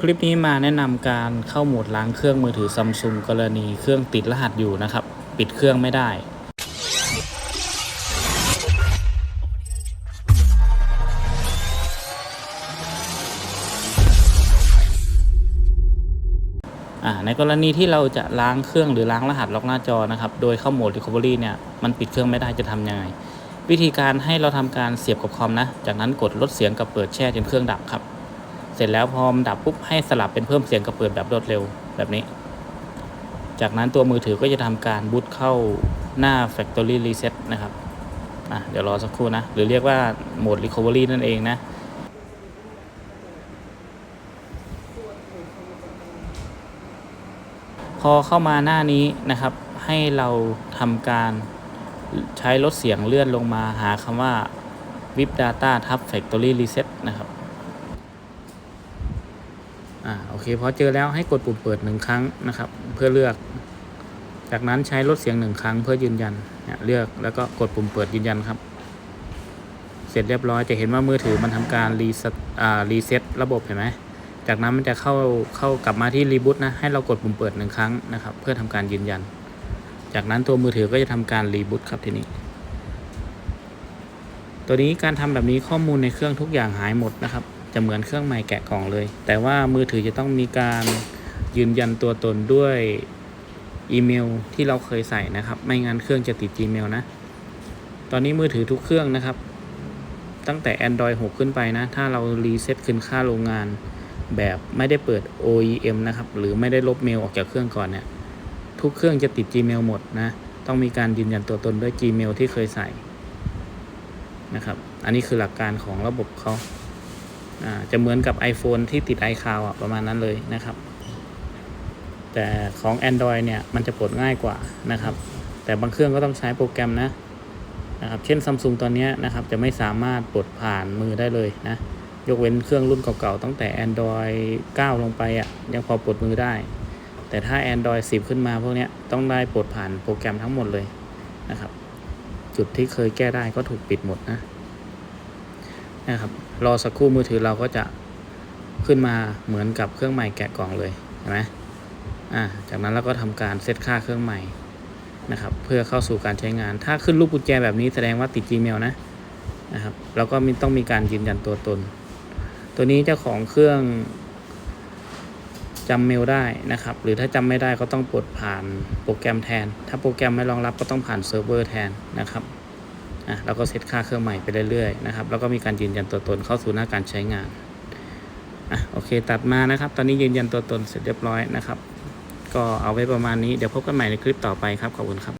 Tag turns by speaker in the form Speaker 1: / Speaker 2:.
Speaker 1: คลิปนี้มาแนะนำการเข้าโหมดล้างเครื่องมือถือซัมซุงกรณีเครื่องติดรหัสอยู่นะครับ ปิดเครื่องไม่ได้ ในกรณีที่เราจะล้างเครื่องหรือล้างรหัสล็อกหน้าจอนะครับ โดยเข้าโหมด Recovery เนี่ยมันปิดเครื่องไม่ได้จะทำยังไง วิธีการให้เราทำการเสียบกับคอมนะ จากนั้นกดลดเสียงกับเปิดแช่จนเครื่องดับครับ เสร็จแล้วพอมันดับปุ๊บให้สลับเป็นเพิ่มเสียงกับเปิดแบบรวดเร็วแบบนี้ จากนั้นตัวมือถือก็จะทำการบูตเข้าหน้า Factory Reset นะครับอะเดี๋ยวรอสักครู่นะ หรือเรียกว่าโหมด Recovery นั่นเองนะพอเข้ามาหน้านี้นะครับ ให้เราทำการใช้ลดเสียงเลื่อนลงมาหาคำว่า VIP Data ทับ Factory Reset นะครับ อ่าโอเคพอเจอแล้วให้กดปุ่มเปิดหนึ่งครั้งนะครับ เพื่อเลือก จากนั้นใช้ลดเสียงหนึ่งครั้งเพื่อยืนยันเนเลือกแล้วก็กดปุ่มเปิดยืนยันครับ เสร็จเรียบร้อยจะเห็นว่ามือถือมันทำการรีเซ็ตรีเซ็ตระบบเห็นไหมจากนั้นมันจะเข้าเข้ากลับมาที่รีบูตนะให้เรากดปุ่มเปิดหนึ่งครั้งนะครับ เพื่อทำการยืนยัน จากนั้นตัวมือถือก็จะทำการรีบูตครับทีนี้ตัวนี้การทำแบบนี้ข้อมูลในเครื่องทุกอย่างหายหมดนะครับ จะเหมือนเครื่องใหม่แกะกล่องเลย แต่ว่ามือถือจะต้องมีการยืนยันตัวตนด้วยอีเมลที่เราเคยใส่นะครับ ไม่งั้นเครื่องจะติด Gmail นะ ตอนนี้มือถือทุกเครื่องนะครับ ตั้งแต่ Android 6 ขึ้นไปนะ ถ้าเรารีเซ็ตคืนค่าโรงงาน แบบไม่ได้เปิด OEM นะครับ หรือไม่ได้ลบเมลออกจากเครื่องก่อนเนี่ย ทุกเครื่องจะติด Gmail หมดนะ ต้องมีการยืนยันตัวตนด้วย Gmail ที่เคยใส่นะครับ อันนี้คือหลักการของระบบเขา จะเหมือนกับ iPhone ที่ติด iCloud อะประมาณนั้นเลยนะครับ แต่ของ Android เนี่ยมันจะปลดง่ายกว่านะครับ แต่บางเครื่องก็ต้องใช้โปรแกรมนะนะครับ เช่น Samsung ตอนนี้นะครับจะไม่สามารถปลดผ่านมือได้เลยนะ ยกเว้นเครื่องรุ่นเก่าๆตั้งแต่ Android 9 ลงไปอะยังพอปลดมือได้ แต่ถ้า Android 10 ขึ้นมาพวกนี้ต้องได้ปลดผ่านโปรแกรมทั้งหมดเลยนะครับ จุดที่เคยแก้ได้ก็ถูกปิดหมดนะ นะครับ รอสักครู่มือถือเราก็จะขึ้นมาเหมือนกับเครื่องใหม่แกะกล่องเลยเห็นไหมอ่าจากนั้นเราก็ทำการเซตค่าเครื่องใหม่นะครับเพื่อเข้าสู่การใช้งาน ถ้าขึ้นรูปกุญแจแบบนี้แสดงว่าติด Gmail นะนะครับแล้วก็มีต้องมีการยืนยันตัวตน ตัวนี้เจ้าของเครื่องจำเมลได้นะครับ หรือถ้าจำไม่ได้ก็ต้องปลดผ่านโปรแกรมแทน ถ้าโปรแกรมไม่รองรับก็ต้องผ่านเซิร์ฟเวอร์แทนนะครับ อะแล้วก็เซตค่าเครื่องใหม่ไปเรื่อยๆนะครับแล้วก็มีการยืนยันตัวตนเข้าสู่หน้าการใช้งานอะโอเคตัดมานะครับ ตอนนี้ยืนยันตัวตนเสร็จเรียบร้อยนะครับ ก็เอาไว้ประมาณนี้เดี๋ยวพบกันใหม่ในคลิปต่อไปครับขอบคุณครับ